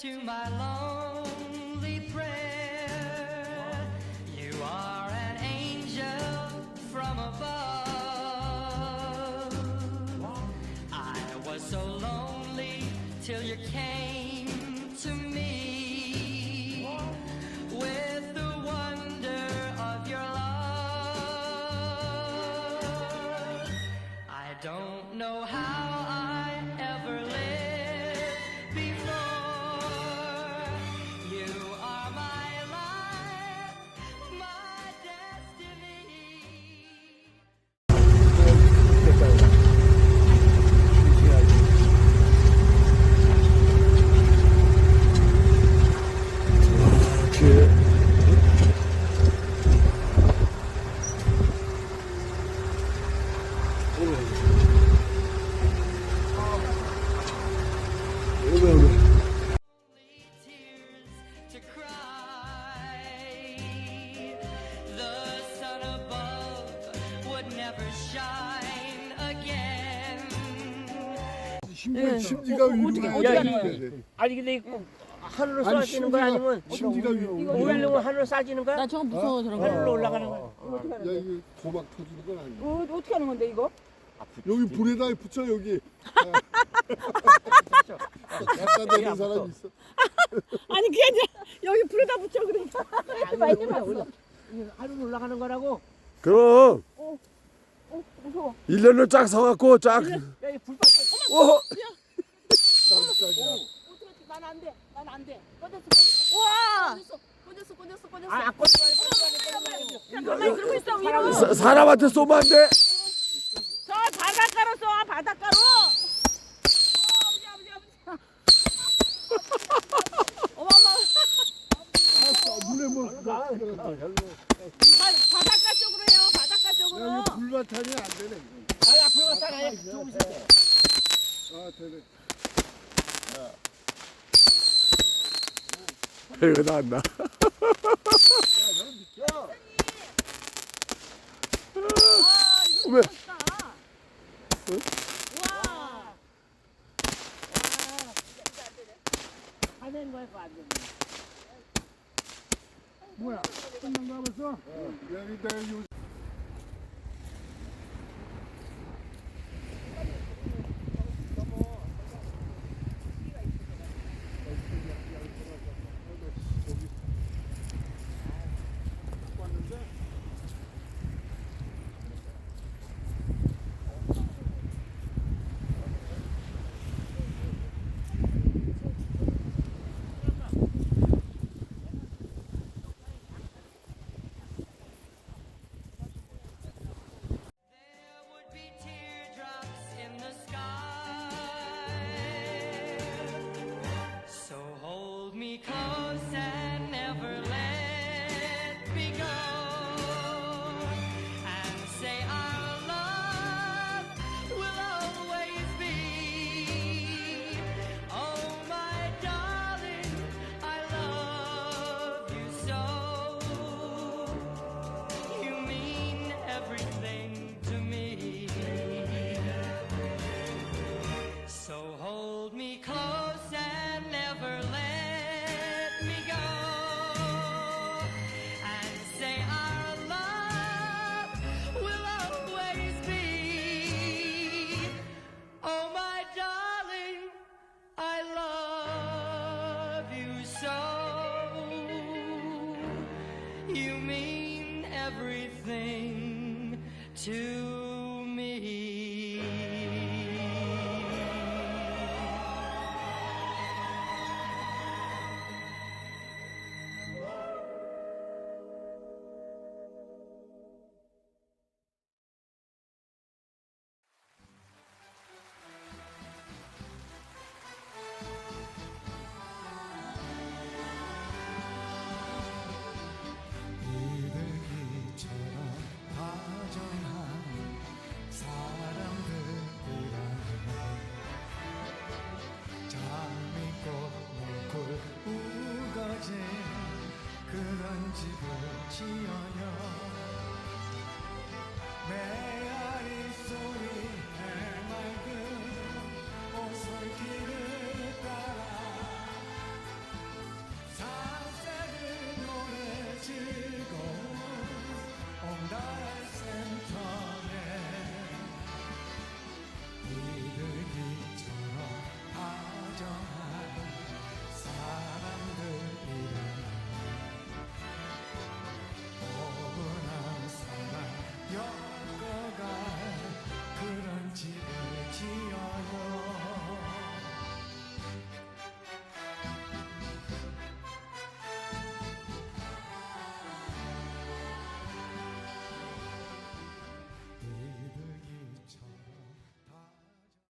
to my lonely prayer. You are an angel from above. I was so lonely till you came to me 심지가 심지가 위로 야, 가야 이- 돼. 아니 근데 이거 하늘로 아니 쏴지는 거야 아니면 심지가 위로 오일로면 하늘로 쏴지는 거야? 나 저거 무서워 저런 거. 하늘로 올라가는 거야. 야 이게 고막 터지는 건 아니야. 어, 어떻게 하는 건데 이거? 여기 불에다 붙여 여기. 갖다 대는 사람 있어. 아니 그게 아니라 여기 불에다 붙여 그러니까. 많이. 하늘로 올라가는 거라고. 그럼 어, 무서워. 일렬로 쫙 서갖고 쫙. 야이. 어, 깜짝이야. 어떻게 난안 돼. 난 안 돼. 꺼졌어 꺼졌어. 우와. 꺼졌어 꺼졌어 꺼졌어. 아, 아까 가만히 그러고 있어 위로. 사- 사람한테 쏘면 안 돼. 저 바닷가로 써 바닷가로. 어머 어머. 눈에 뭐. 바, 바닷가 쪽으로 해요. 이거 불바탕이 안 되네. 아 앞으로 갔다 나야 좀 있어. 아 되네. 이거 나왔나? 아 이거 왜? 멋있다. 와. 하는 거야 그거 안 돼. 뭐야? 끝난 거 벌써? 여기 내가 요. You mean everything to. 집을 지어요. 매